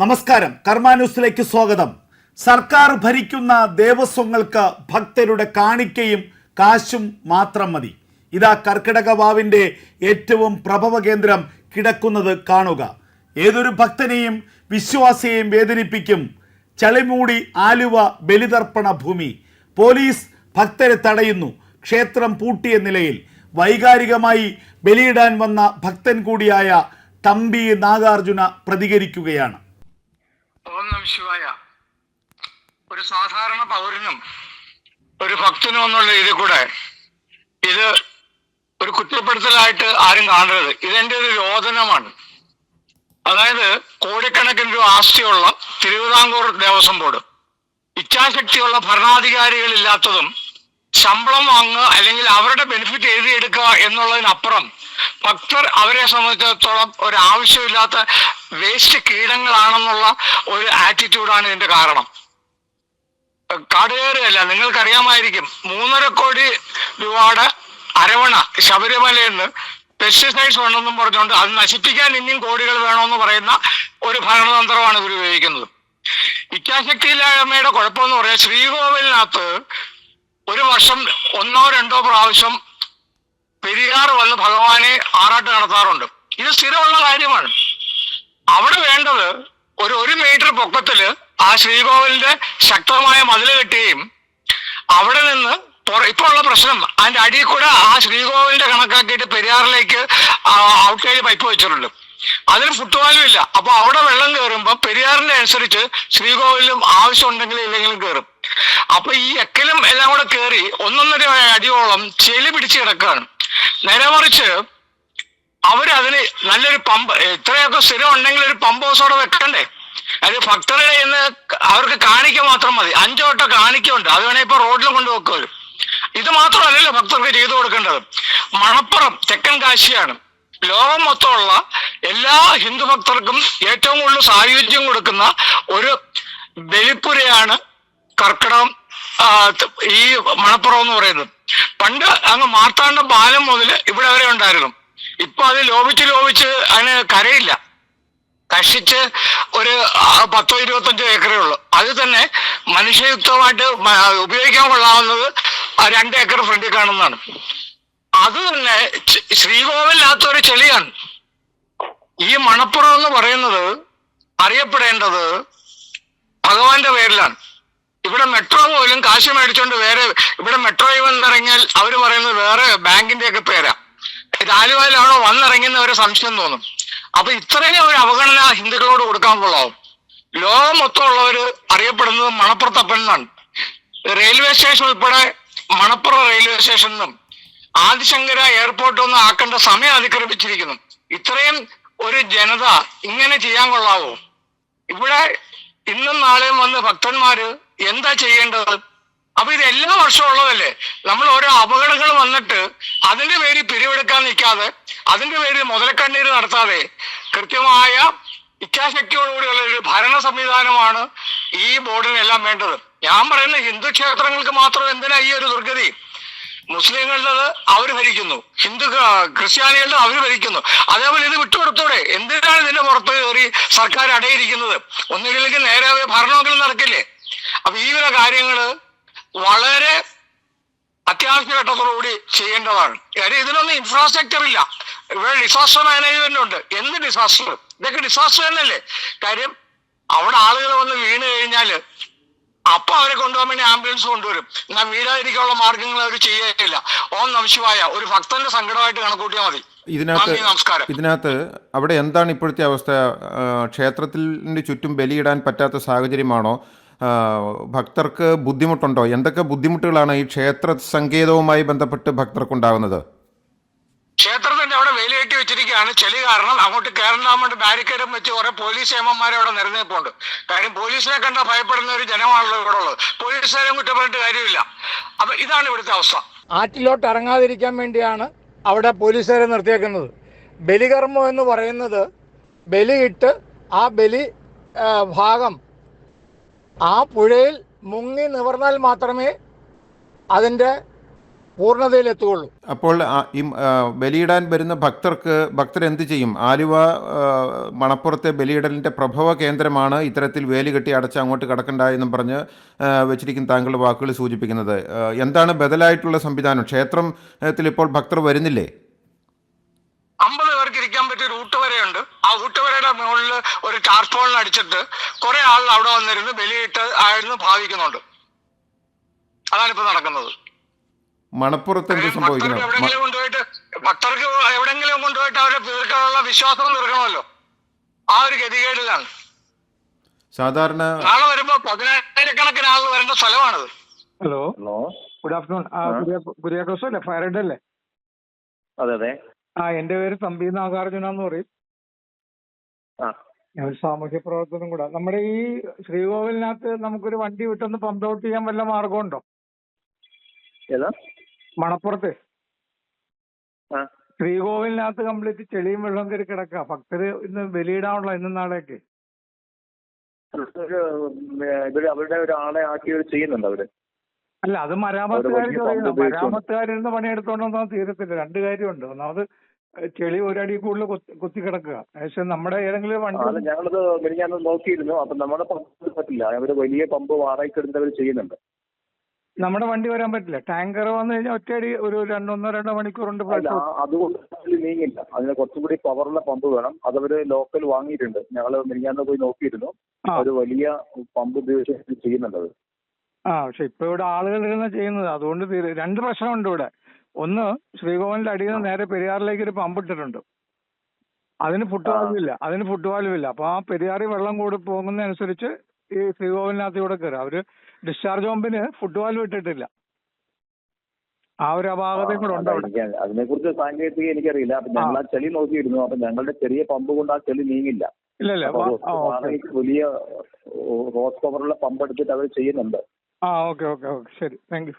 നമസ്കാരം. കർമ്മ ന്യൂസിലേക്ക് സ്വാഗതം. സർക്കാർ ഭരിക്കുന്ന ദേവസ്വങ്ങൾക്ക് ഭക്തരുടെ കാണിക്കയും കാശും മാത്രം മതി. ഇതാ കർക്കിടക വാവിന്റെ ഏറ്റവും പ്രഭവ കേന്ദ്രം കിടക്കുന്നത് കാണുക. ഏതൊരു ഭക്തനെയും വിശ്വാസിയെയും വേദനിപ്പിക്കും. ചളിമൂടി ആലുവ ബലിതർപ്പണ ഭൂമി. പോലീസ് ഭക്തരെ തടയുന്നു. ക്ഷേത്രം പൂട്ടിയ നിലയിൽ വൈകാരികമായി ബലിയിടാൻ വന്ന ഭക്തൻ കൂടിയായ തമ്പി നാഗാർജുന പ്രതികരിക്കുകയാണ്. ഓം നം ശിവായ. ഒരു സാധാരണ പൗരനും ഒരു ഭക്തനും എന്നുള്ള ഇതിൽ കൂടെ ഇത് ഒരു കുറ്റപ്പെടുത്തലായിട്ട് ആരും കാണരുത്. ഇതെന്റെ ഒരു രോദനമാണ്. അതായത് കോടിക്കണക്കിന് രൂപ ആസ്തിയുള്ള തിരുവിതാംകൂർ ദേവസ്വം ബോർഡ്. ഇച്ഛാശക്തിയുള്ള ഭരണാധികാരികളില്ലാത്തതും ശമ്പളം വാങ്ങുക അല്ലെങ്കിൽ അവരുടെ ബെനിഫിറ്റ് എഴുതിയെടുക്കുക എന്നുള്ളതിനപ്പുറം ഭക്തർ അവരെ സംബന്ധിച്ചിടത്തോളം ഒരു ആവശ്യമില്ലാത്ത വേസ്റ്റ് കീടങ്ങളാണെന്നുള്ള ഒരു ആറ്റിറ്റ്യൂഡാണ് ഇതിന്റെ കാരണം. കാടുകയറുകയല്ല നിങ്ങൾക്കറിയാമായിരിക്കും. മൂന്നര കോടി രൂപയുടെ അരവണ ശബരിമലയിൽ നിന്ന് പെസ്റ്റിസൈഡ്സ് വേണമെന്നും പറഞ്ഞുകൊണ്ട് അത് നശിപ്പിക്കാൻ ഇനിയും കോടികൾ വേണമെന്ന് പറയുന്ന ഒരു ഭരണതന്ത്രമാണ് ഇവർ ഉപയോഗിക്കുന്നത്. ഇച്ഛാശക്തിയില്ലായ്മയുടെ കുഴപ്പമെന്ന് പറയാം ശ്രീകോവിലിനകത്ത് ഒരു വർഷം ഒന്നോ രണ്ടോ പ്രാവശ്യം പെരിയാർ വന്ന് ഭഗവാനെ ആറാട്ട് നടത്താറുണ്ട്. ഇത് സ്ഥിരമുള്ള കാര്യമാണ്. അവിടെ വേണ്ടത് ഒരു ഒരു മീറ്റർ പൊക്കത്തിൽ ആ ശ്രീകോവിലിന്റെ ശക്തമായ മതിൽ കെട്ടുകയും അവിടെ നിന്ന് ഇപ്പൊ ഉള്ള പ്രശ്നം അതിന്റെ അടിയിൽ കൂടെ ആ ശ്രീകോവിലിന്റെ കണക്കാക്കിയിട്ട് പെരിയാറിലേക്ക് ഔട്ടേജ് പൈപ്പ് വെച്ചിട്ടുണ്ട്. അതിന് ഫുട്ബോളും ഇല്ല. അപ്പൊ അവിടെ വെള്ളം കയറുമ്പോ പെരിയാറിന്റെ അനുസരിച്ച് ശ്രീകോവിലും ആവശ്യമുണ്ടെങ്കിലും ഇല്ലെങ്കിലും കയറും അപ്പൊ ഈ എക്കലും എല്ലാം കൂടെ കയറി ഒന്നൊന്നര അടിയോളം ചെളി പിടിച്ച് കിടക്കുകയാണ് നേരെ മറിച്ച് അവരതിന് നല്ലൊരു പമ്പ് ഇത്രയൊക്കെ സ്ഥിരം ഉണ്ടെങ്കിൽ ഒരു പമ്പ് ഹൗസ് അവിടെ വെക്കണ്ടേ? അത് ഭക്തരുടെ എന്ന് അവർക്ക് കാണിക്ക മാത്രം മതി. അഞ്ചോ വട്ടം കാണിക്കുണ്ട് അത് വേണേ ഇപ്പൊ റോഡിൽ കൊണ്ട് വെക്കുമല്ലോ ഇത് മാത്രമല്ലല്ലോ ഭക്തർക്ക് ചെയ്തു കൊടുക്കേണ്ടത്. മണപ്പുറം തെക്കൻ കാശിയാണ്. ലോകം മൊത്തമുള്ള എല്ലാ ഹിന്ദു ഭക്തർക്കും ഏറ്റവും കൂടുതൽ സായുജ്യം കൊടുക്കുന്ന ഒരു ബലിപ്പുരയാണ് കർക്കിടകം ഈ മണപ്പുറം എന്ന് പറയുന്നത്. പണ്ട് അങ്ങ് മാർത്താണ്ഡ പാലം മുതൽ ഇവിടെ വരെ ഉണ്ടായിരുന്നു. ഇപ്പൊ അത് ലോപിച്ച് ലോപിച്ച് അതിന് കരയില്ല. കഷിച്ച് ഒരു പത്തോ ഇരുപത്തഞ്ചോ ഏക്കറേ ഉള്ളൂ. അത് തന്നെ മനുഷ്യയുക്തമായിട്ട് ഉപയോഗിക്കാൻ കൊള്ളാവുന്നത് രണ്ട് ഏക്കർ ഫ്രണ്ടിൽ കാണുന്നതാണ്. അത് തന്നെ ച- ശ്രീകോവിലാത്തൊരു ചെളിയാണ്. ഈ മണപ്പുറം എന്ന് പറയുന്നത് അറിയപ്പെടേണ്ടത് ഭഗവാന്റെ പേരിലാണ്. ഇവിടെ മെട്രോ പോലും കാശ് മേടിച്ചോണ്ട് വേറെ ഇവിടെ മെട്രോയിൽ വന്നിറങ്ങിയാൽ അവർ പറയുന്നത് വേറെ ബാങ്കിന്റെ ഒക്കെ പേരാ വന്നിറങ്ങുന്ന ഒരു സംശയം തോന്നും. അപ്പൊ ഇത്രയും ഒരു അവഗണന ഹിന്ദുക്കളോട് കൊടുക്കാൻ കൊള്ളാവും. ലോകം മൊത്തമുള്ളവര് അറിയപ്പെടുന്നത് മണപ്പുറത്തപ്പൻ എന്നാണ് റെയിൽവേ സ്റ്റേഷൻ ഉൾപ്പെടെ മണപ്പുറം റെയിൽവേ സ്റ്റേഷനിലും ആദിശങ്കര എയർപോർട്ട് ഒന്നും ആക്കേണ്ട സമയം അതിക്രമിച്ചിരിക്കുന്നു. ഇത്രയും ഒരു ജനത ഇങ്ങനെ ചെയ്യാൻ കൊള്ളാവോ? ഇവിടെ ഇന്നും നാളെയും വന്ന് ഭക്തന്മാര് എന്താ ചെയ്യേണ്ടത്? അപ്പൊ ഇത് എല്ലാ വർഷവും ഉള്ളതല്ലേ? നമ്മൾ ഓരോ അപകടങ്ങൾ വന്നിട്ട് അതിന്റെ പേരിൽ പിരിവെടുക്കാൻ നിൽക്കാതെ അതിന്റെ പേരിൽ മുതലക്കണ്ണീര് നടത്താതെ കൃത്യമായ ഇച്ഛാശക്തിയോടുകൂടിയുള്ള ഒരു ഭരണ സംവിധാനമാണ് ഈ ബോർഡിനെല്ലാം വേണ്ടത്. ഞാൻ പറയുന്ന ഹിന്ദു ക്ഷേത്രങ്ങൾക്ക് മാത്രം എന്തിനാ ഈ ഒരു ദുർഗതി? മുസ്ലിങ്ങളുടേത് അവർ ഭരിക്കുന്നു. ഹിന്ദു ക്രിസ്ത്യാനികളുടെ അവർ ഭരിക്കുന്നു. അതേപോലെ ഇത് വിട്ടുകൊടുത്തോടെ എന്തിനാണ് ഇതിന്റെ പുറത്ത് കയറി സർക്കാർ അടയിരിക്കുന്നത്? ഒന്നുകിലേക്ക് നേരെ ഭരണമെങ്കിലും നടക്കില്ലേ? അപ്പൊ ഈ വിധ കാര്യങ്ങൾ വളരെ അത്യാവശ്യ ഘട്ടത്തോടുകൂടി ചെയ്യേണ്ടതാണ്. കാര്യം ഇതിനൊന്നും ഇൻഫ്രാസ്ട്രക്ചർ ഇല്ല. ഇവിടെ ഡിസാസ്റ്റർ മാനേജ്മെന്റ് ഉണ്ട്. എന്ത് ഡിസാസ്റ്റർ ഇതൊക്കെ ഡിസാസ്റ്റർ തന്നെയല്ലേ? കാര്യം അവിടെ ആളുകൾ വന്ന് വീണ് കഴിഞ്ഞാൽ അപ്പൊ അവരെ കൊണ്ടുപോകാൻ വേണ്ടി ആംബുലൻസ് കൊണ്ടുവരും. എന്നാൽ വീടാതിരിക്കാനുള്ള മാർഗങ്ങൾ അവർ ചെയ്യേയില്ല. ഓം നമശിവായ ഒരു ഭക്തന്റെ സങ്കടമായിട്ട് കണക്കൂട്ടിയാൽ മതി. ഇതിനകത്ത് നമസ്കാരം. ഇതിനകത്ത് അവിടെ എന്താണ് ഇപ്പോഴത്തെ അവസ്ഥ? ക്ഷേത്രത്തിന്റെ ക്ഷേത്രത്തിന് ചുറ്റും ബലിയിടാൻ പറ്റാത്ത സാഹചര്യമാണോ? ഭക്തർക്ക് ബുദ്ധിമുട്ടുണ്ടോ? എന്തൊക്കെ ബുദ്ധിമുട്ടുകളാണ് ഈ ക്ഷേത്ര സങ്കേതവുമായി ബന്ധപ്പെട്ട് ഭക്തർക്കുണ്ടാകുന്നത്? ക്ഷേത്രത്തിന്റെ അവിടെ വേലി കെട്ടി വെച്ചിരിക്കുകയാണ്. ചെളി കാരണം അങ്ങോട്ട് കയറാൻ വേണ്ടി ബാരിക്കേഡും വെച്ച് കുറെ പോലീസ് ഏമന്മാരെ അവിടെ നിരന്നിപ്പുണ്ട് കാര്യം പോലീസിനെ കണ്ട ഭയപ്പെടുന്ന ഒരു ജനമാണല്ലോ ഇവിടെ ഉള്ളത്. പോലീസുകാരെയും കുറ്റപ്പെട്ടിട്ട് കാര്യമില്ല. അപ്പൊ ഇതാണ് ഇവിടുത്തെ അവസ്ഥ. ആറ്റിലോട്ട് ഇറങ്ങാതിരിക്കാൻ വേണ്ടിയാണ് അവിടെ പോലീസുകാരെ നിർത്തിയേക്കുന്നത്. ബലികർമ്മം എന്ന് പറയുന്നത് ബലിയിട്ട് ആ ബലി ഭാഗം ആ പുഴയിൽ മുങ്ങി നിവർന്നാൽ മാത്രമേ അതിന്റെ പൂർണതയിലെത്തുകയുള്ളൂ. അപ്പോൾ ഈ ബലിയിടാൻ വരുന്ന ഭക്തർക്ക് ഭക്തർ എന്ത് ചെയ്യും? ആലുവ മണപ്പുറത്തെ ബലിയിടലിന്റെ പ്രഭവ കേന്ദ്രമാണ് ഇത്തരത്തിൽ വേലി കെട്ടി അടച്ച് അങ്ങോട്ട് കിടക്കണ്ട എന്നും പറഞ്ഞ് വെച്ചിരിക്കുന്ന താങ്കളുടെ വാക്കുകൾ സൂചിപ്പിക്കുന്നത്. എന്താണ് ബദലായിട്ടുള്ള സംവിധാനം? ക്ഷേത്രത്തിൽ ഇപ്പോൾ ഭക്തർ വരുന്നില്ലേ? വരയുടെ മുകളിൽ ഒരു ടാർപോളിൽ അടിച്ചിട്ട് കുറെ ആളുകൾ അവിടെ വന്നിരുന്ന് ബലിയിട്ട് ആയിരുന്നു ഭാവിക്കുന്നുണ്ട്. അതാണ് ഇപ്പൊ നടക്കുന്നത്. മണപ്പുറത്ത് എന്ത് എവിടെങ്കിലും കൊണ്ടുപോയിട്ട് ഭക്തർക്ക് എവിടെങ്കിലും കൊണ്ടുപോയിട്ട് അവരെ തീർക്കാനുള്ള വിശ്വാസം തീർക്കണമല്ലോ. ആ ഒരു ഗതികേടിലാണ്. സാധാരണ നാളെ വരുമ്പോ പതിനായിരക്കണക്കിന് ആളുകൾ വരേണ്ട സ്ഥലമാണത്. ഹലോ? ഹലോ? ഗുഡ് ആഫ്റ്റർനൂൺ ആ കുര്യാക്കോസ് അല്ലേ? ഫയർ ഹെഡ് അല്ലേ? അതെ അതെ. ആ എന്റെ പേര് തമ്പി നാഗാർജുന എന്ന് പറയും. ഒരു സാമൂഹ്യ പ്രവർത്തനം കൂടെ. നമ്മുടെ ഈ ശ്രീകോവിലിനകത്ത് നമുക്കൊരു വണ്ടി വിട്ടൊന്ന് പമ്പ് ഔട്ട് ചെയ്യാൻ വല്ല മാർഗമുണ്ടോ ഏതാ? മണപ്പുറത്ത്. ശ്രീകോവിലിനകത്ത് കംപ്ലീറ്റ് ചെളിയും വെള്ളം കയറി കിടക്കുക ഭക്തര് ഇന്ന് ബലിയിടാനുള്ള ഇന്നും നാളെയൊക്കെ. ഒരു, ഉം, ഇവർ അവരുടെ ഒരാളെ ആക്കി ഇവർ ചെയ്യുന്നുണ്ട് അവർ? അല്ല അത് മരാമത്തുകാർ ഉപയോഗിച്ചുകൊണ്ട്. മരാമത്തുകാരിരുന്ന് പണിയെടുത്തോണ്ടൊന്നും തീരത്തില്ല. രണ്ട് കാര്യമുണ്ട്. ഒന്നാമത് ചെളി ഒരടി കൂടുതൽ കുത്തി- കിടക്കുക. പക്ഷെ നമ്മുടെ ഏതെങ്കിലും വണ്ടി ഞങ്ങളത് മിനിഞ്ഞാന്ന് നോക്കിയിരുന്നു. അപ്പൊ നമ്മുടെ പമ്പ് പറ്റില്ല. അവർ വലിയ പമ്പ് വാടകയ്ക്ക് എടുത്തവർ ചെയ്യുന്നുണ്ട്. നമ്മുടെ വണ്ടി വരാൻ പറ്റില്ല. ടാങ്കർ വന്നു കഴിഞ്ഞാൽ ഒറ്റയടി ഒരു രണ്ടൊന്നോ രണ്ടോ മണിക്കൂർ ഉണ്ട് അതുകൊണ്ട് നീങ്ങില്ല. അതിന് കുറച്ചും കൂടി പവറുള്ള പമ്പ് വേണം. അതവര് ലോക്കൽ വാങ്ങിയിട്ടുണ്ട്. ഞങ്ങൾ മിനിഞ്ഞാന്ന് പോയി നോക്കിയിരുന്നു. ഒരു വലിയ പമ്പ് ഉപയോഗിച്ച് ചെയ്യുന്നുണ്ട് ആ പക്ഷെ ഇപ്പൊ ഇവിടെ ആളുകൾ ഇരുന്ന ചെയ്യുന്നത്. അതുകൊണ്ട് തീരെ രണ്ട് പ്രശ്നമുണ്ട് ഇവിടെ. ഒന്ന് ശ്രീകോവിലിന്റെ അടിയിൽ നിന്ന് നേരെ പെരിയാറിലേക്ക് ഒരു പമ്പ് ഇട്ടിട്ടുണ്ട്. അതിന് ഫുട് വാൽവില്ല അതിന് ഫുട് വാൽവില്ല അപ്പൊ ആ പെരിയാറിൽ വെള്ളം കൂടി പോകുന്നതനുസരിച്ച് ഈ ശ്രീകോവിലിനകത്തൂടെ കയറും അവർ ഡിസ്ചാർജ് പമ്പിന് ഫുട് വാൽവ് ഇട്ടിട്ടില്ല. ആ ഒരു അപാകതയും കൂടെ ഉണ്ട് അവിടെ. അതിനെ കുറിച്ച് സാങ്കേതിക എനിക്കറിയില്ല. അപ്പൊ ഞങ്ങൾ ആ. ചെളി നോക്കിയിരുന്നു. അപ്പൊ ഞങ്ങളുടെ ചെറിയ പമ്പ് കൊണ്ട് ആ ചെളി നീങ്ങില്ല. ഇല്ല ഇല്ല. അപ്പൊ വാ- അത് ആ ഓക്കെ. വാടകയ്ക്ക് വലിയ ഹോസ് പവറുള്ള പമ്പ് എടുത്തിട്ട് അവർ ചെയ്യുന്നുണ്ട്. ആ ഓക്കെ ഓക്കെ ഓക്കെ. ശരി. Thank you.